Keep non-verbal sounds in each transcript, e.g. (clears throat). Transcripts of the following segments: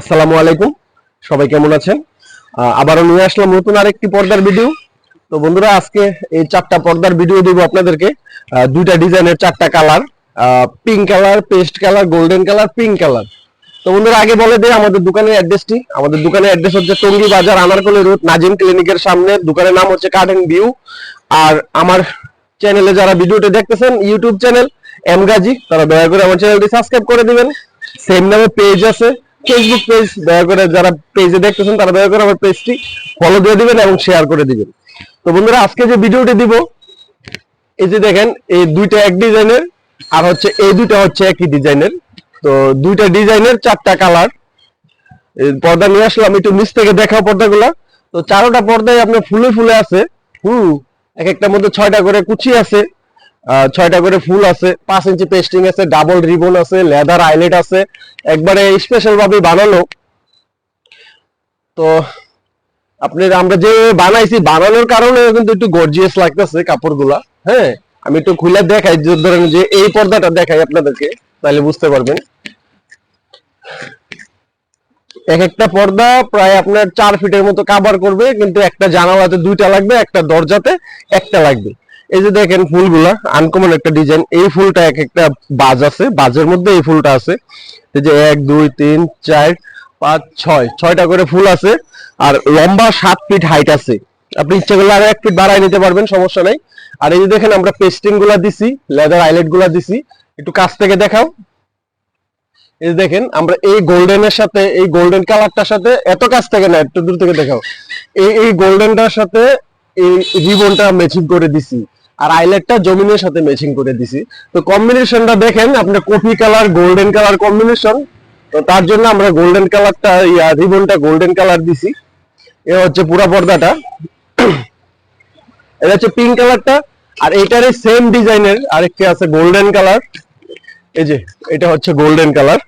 আসসালামু আলাইকুম। সবাই কেমন আছেন? আবারও নিয়ে আসলাম নতুন আরেকটি পর্দার ভিডিও। তো বন্ধুরা, আজকে এই চারটা পর্দার ভিডিও দেবো আপনাদেরকে। দুইটা ডিজাইনের চারটা colour. Pink colour paste colour golden colour pink colour. তো বন্ধুরা, আগে বলে দেয় আমাদের দোকানের অ্যাড্রেসটি। আমাদের দোকানের অ্যাড্রেস হচ্ছে টঙ্গী বাজার, আনারকলি রোড, নাজিম ক্লিনিকের সামনে। দোকানের নাম হচ্ছে কার্ডেন ভিউ আর আমার চ্যানেলে যারা ভিডিওটি দেখতেছেন ইউটিউব চ্যানেল এম গাজী তারা দয়া করে আমার চ্যানেলটি সাবস্ক্রাইব করে দিবেন। সেম নামে পেজ আছে। ফেসবুক পেজ দয়া করে যারা পেজে দেখতেছেন, তারা দয়া করে আমার পেজটি ফলো দিয়ে দিবেন এবং শেয়ার করে দিবেন। তো বন্ধুরা, আজকে যে ভিডিওটি দিব, এই যে দেখেন, এই দুইটা এক ডিজাইনের আর হচ্ছে এই দুইটা হচ্ছে একই ডিজাইনের তো দুইটা ডিজাইনের চারটা কালার পর্দা নিয়ে আসলাম, একটু নিচ থেকে দেখাও পর্দাগুলা। তো চারোটা পর্দায় আপনার ফুলে ফুলে আছে। হুম, এক একটার মধ্যে ছয়টা করে কুচি আছে। ছয়টা করে ফুল আছে, পাঁচ ইঞ্চি পেস্টিং আছে ডাবল রিবন আছে লেদার আইলেট আছে। একবারে স্পেশাল ভাবে বানানো। তো, আপনার, আমরা যে বানাইছি, বানানোর কারণে কিন্তু একটু গর্জিয়াস লাগতেছে কাপড়গুলা। হ্যাঁ আমি একটু খুলে দেখাই ধরেন যে এই পর্দাটা দেখাই আপনাদেরকে, তাহলে বুঝতে পারবেন। এক একটা পর্দা প্রায় আপনার চার ফিটের মতো কাভার করবে, কিন্তু একটা জানালাতে দুইটা লাগবে, একটা দরজাতে একটা লাগবে। এই যে দেখেন ফুলগুলা আনকমন একটা ডিজাইন এই ফুলটা এক একটা বাজ আছে, বাজের মধ্যে এই ফুলটা আছে। এই যে এক, দুই, তিন, চার, পাঁচ, ছয়, ছয়টা করে ফুল আছে, আর লম্বা সাত ফিট হাইট আছে। আপনি ইচ্ছা করলে আরও এক ফিট বাড়াই নিতে পারবেন, সমস্যা নাই। আর এই যে দেখেন, আমরা পেস্টিংগুলা দিছি লেদার আইলেটগুলা দিছি। একটু কাছ থেকে দেখাও। এই যে দেখেন, আমরা এই গোল্ডেনের সাথে, এই গোল্ডেন কালারটার সাথে এত কাছ থেকে না, একটু দূর থেকে দেখাও। এই এই গোল্ডেনটার সাথে এই রিবনটা ম্যাচিং করে দিছি। আর আইলেটটা জমিনের সাথে ম্যাচিং করে দিছি। তো কম্বিনেশনটা দেখেন, আপনার coffee colour golden colour combination তো তার জন্য আমরা গোল্ডেন কালারটা ইয়া রিবনটা গোল্ডেন কালার দিছি। এ হচ্ছে পুরা পর্দাটা। এটা হচ্ছে পিঙ্ক কালারটা আর এইটারই সেম ডিজাইনের আরেকটি আছে গোল্ডেন কালার এই যে, এটা হচ্ছে গোল্ডেন কালার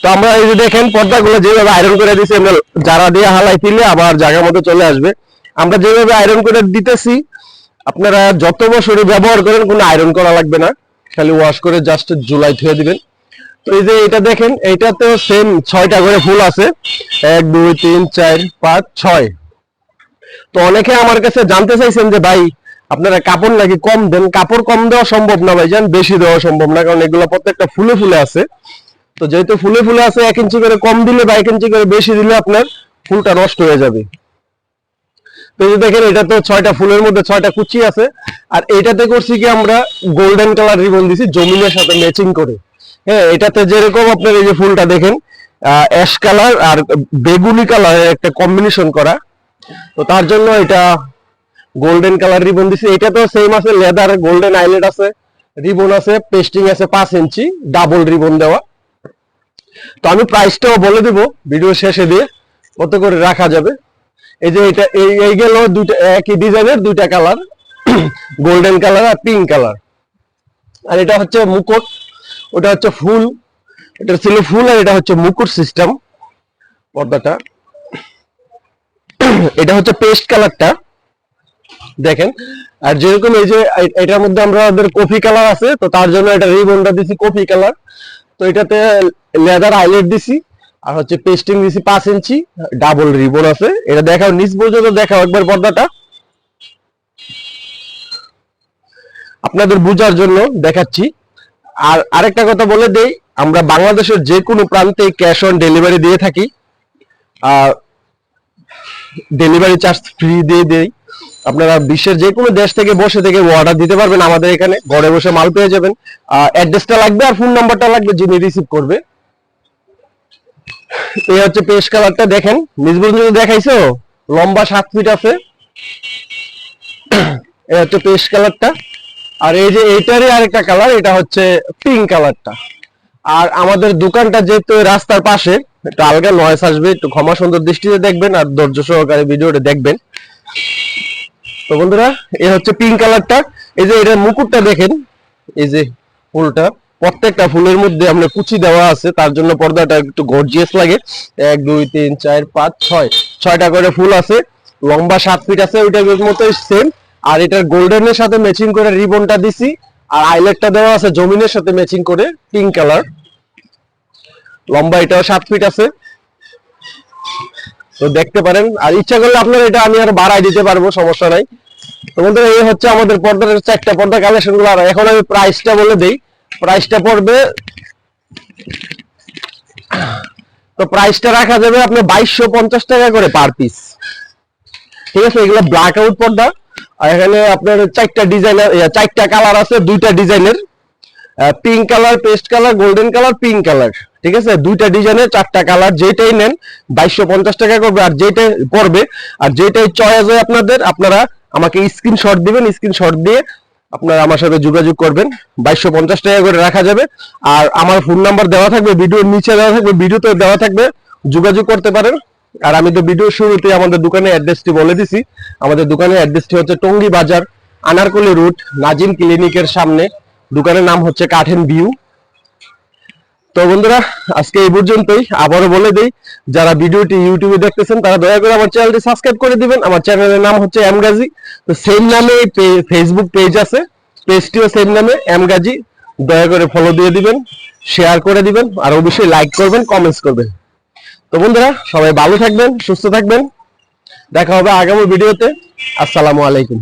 তো আমরা এই যে দেখেন, পর্দাগুলো যেভাবে আয়রন করে দিছি, আমরা যারা দিয়ে হালাই দিলে আবার জায়গা মতো চলে আসবে। আমরা যেভাবে আয়রন করে দিতেছি, আপনারা যত বছরই ব্যবহার করেন, কোনো আয়রন করা লাগবে না। খালি ওয়াশ করে জাস্ট জুলাই ধুয়ে দিবেন। তো এই যে এটা দেখেন এইটাতেও সেম ছয়টা করে ফুল আছে। এক, দুই, তিন, চার, পাঁচ, ছয়। তো অনেকে আমার কাছে জানতে চাইছেন যে, ভাই, আপনারা কাপড় নাকি কম দেন? কাপড় কম দেওয়া সম্ভব না ভাই জান বেশি দেওয়া সম্ভব না, কারণ এগুলো প্রত্যেকটা ফুলে ফুলে আছে। তো যেহেতু ফুলে ফুলে আছে, এক ইঞ্চি করে কম দিলে বা এক ইঞ্চি করে বেশি দিলে আপনার ফুলটা নষ্ট হয়ে যাবে। তো এই দেখেন, এটা তো ছয়টা ফুলের মধ্যে ছয়টা কুচি আছে। আর এইটাতে করছি কি আমরা গোল্ডেন কালার রিবন দিছি, জমিনের সাথে ম্যাচিং করে। হ্যাঁ এটাতে যেরকম আপনার এই যে ফুলটা দেখেন অ্যাশ কালার আর বেগুনি কালারের একটা কম্বিনেশন করা। তো তার জন্য এটা গোল্ডেন কালার রিবন দিছি। এটা তো সেম আছে লেদার গোল্ডেন আইলেট আছে রিবন আছে পেস্টিং আছে পাঁচ ইঞ্চি ডাবল রিবন দেওয়া। তো আমি প্রাইসটাও বলে দিব ভিডিও শেষে দিয়ে কত করে রাখা যাবে। এই যে এটা, এই গেল দুইটা, একই ডিজাইনের দুইটা কালার গোল্ডেন কালার আর পিঙ্ক কালার আর এটা হচ্ছে মুকুট, ওটা হচ্ছে ফুল, এটা ছিল ফুল আর এটা হচ্ছে মুকুট সিস্টেম পর্দাটা। (clears throat) এটা হচ্ছে পেস্ট কালারটা দেখেন। আর যেরকম এই যে এটার মধ্যে আমরা ওদের কফি কালার আছে, তো তার জন্য এটা রিবনটা দিছি কফি কালার তো এটাতে লেদার আইলেট দিছি। আর হচ্ছে পেস্টিং দিছি পাঁচ ইঞ্চি ডাবল রিবন আছে। এটা দেখাও, নিচ পর্যন্ত দেখাও একবার পর্দাটা। আপনাদের বোঝার জন্য দেখাচ্ছি। আর আরেকটা কথা বলে দেই, আমরা বাংলাদেশের যে কোনো প্রান্তে ক্যাশ অন ডেলিভারি দিয়ে থাকি। আর ডেলিভারি চার্জ ফ্রি দিয়ে দেই। আপনারা বিশ্বের যে কোনো দেশ থেকে বসে থেকে অর্ডার দিতে পারবেন আমাদের এখানে। ঘরে বসে মাল পেয়ে যাবেন। অ্যাড্রেসটা লাগবে আর ফোন নাম্বারটা লাগবে যিনি রিসিভ করবে। এই হচ্ছে পেস্ট কালারটা দেখেন। নিজ পর্যন্ত দেখাইছো? লম্বা সাত ফিট আছে। এই হচ্ছে পেস্ট কালারটা। আর এই যে এইটারই আরেকটা কালার, এটা হচ্ছে পিঙ্ক কালারটা। আর আমাদের দোকানটা যেহেতু রাস্তার পাশে, একটু আলগা নয়েস আসবে, একটু ক্ষমা সুন্দর দৃষ্টিতে দেখবেন আর ধৈর্য সহকারে ভিডিওটা দেখবেন। তো বন্ধুরা এ হচ্ছে পিঙ্ক কালারটা। এই যে এটার মুকুটটা দেখেন। এই যে ফুলটা। প্রত্যেকটা ফুলের মধ্যে আমরা কুচি দেওয়া আছে, তার জন্য পর্দাটা একটু গর্জিয়াস লাগে। এক, দুই, তিন, চার, পাঁচ, ছয়। ছয়টা করে ফুল আছে, লম্বা সাত ফিট আছে ওইটার মতোই সেম আর এটার গোল্ডেনের সাথে ম্যাচিং করে রিবনটা দিছি, আর আইলেটটা দেওয়া আছে জমিনের সাথে ম্যাচিং করে পিঙ্ক কালার লম্বা এটাও সাত ফিট আছে। তো দেখতে পারেন, আর ইচ্ছা করলে আপনার এটা আমি আর বাড়াই দিতে পারব, সমস্যা নাই। তো বন্ধুরা, এই হচ্ছে আমাদের পর্দার চারটা পর্দা কালেকশনগুলো। আর এখন আমি প্রাইসটা বলে দেই। প্রাইসটা পড়বে। তো প্রাইসটা রাখা যাবে আপনার বাইশশো পঞ্চাশ টাকা করে পার পিস ঠিক আছে, এগুলো ব্ল্যাক আউট পর্দা। আর এখানে আপনার চারটা ডিজাইনের চারটা কালার আছে, দুইটা ডিজাইনের pink colour paste colour golden colour pink colour ঠিক আছে, দুইটা ডিজাইনের চারটা কালার যেটাই নেন, বাইশশো পঞ্চাশ টাকা করবে। আর যেটাই পড়বে, আর যেটাই চয়েস হয় আপনাদের, আপনারা আমাকে স্ক্রিনশট দিবেন স্ক্রিনশট দিয়ে আপনারা আমার সাথে যোগাযোগ করবেন। বাইশশো পঞ্চাশ টাকা করে রাখা যাবে। আর আমার ফোন নাম্বার দেওয়া থাকবে, ভিডিওর নিচে দেওয়া থাকবে ভিডিওতে দেওয়া থাকবে। যোগাযোগ করতে পারেন। আর আমি তো ভিডিও শুরুতে আমাদের দোকানের অ্যাড্রেসটি বলে দিছি। আমাদের দোকানের অ্যাড্রেসটি হচ্ছে টঙ্গী বাজার, আনারকলি রুট নাজিম ক্লিনিকের সামনে। দোকানের নাম হচ্ছে কাঠেন ভিউ। তো বন্ধুরা, আজকে এই পর্যন্তই। আবারও বলে দেই, যারা ভিডিওটি ইউটিউবে দেখতেছেন, তারা দয়া করে আমার চ্যানেলটি সাবস্ক্রাইব করে দিবেন। আমার চ্যানেলের নাম হচ্ছে এম গাজী। তো সেম নামে ফেসবুক পেজ আছে। পেজটিও সেম নামে, এম গাজী। দয়া করে ফলো দিয়ে দিবেন শেয়ার করে দিবেন, আর অবশ্যই লাইক করবেন কমেন্টস করবেন। তো বন্ধুরা, সবাই ভালো থাকবেন, সুস্থ থাকবেন। দেখা হবে আগামী ভিডিওতে। আসসালামু আলাইকুম।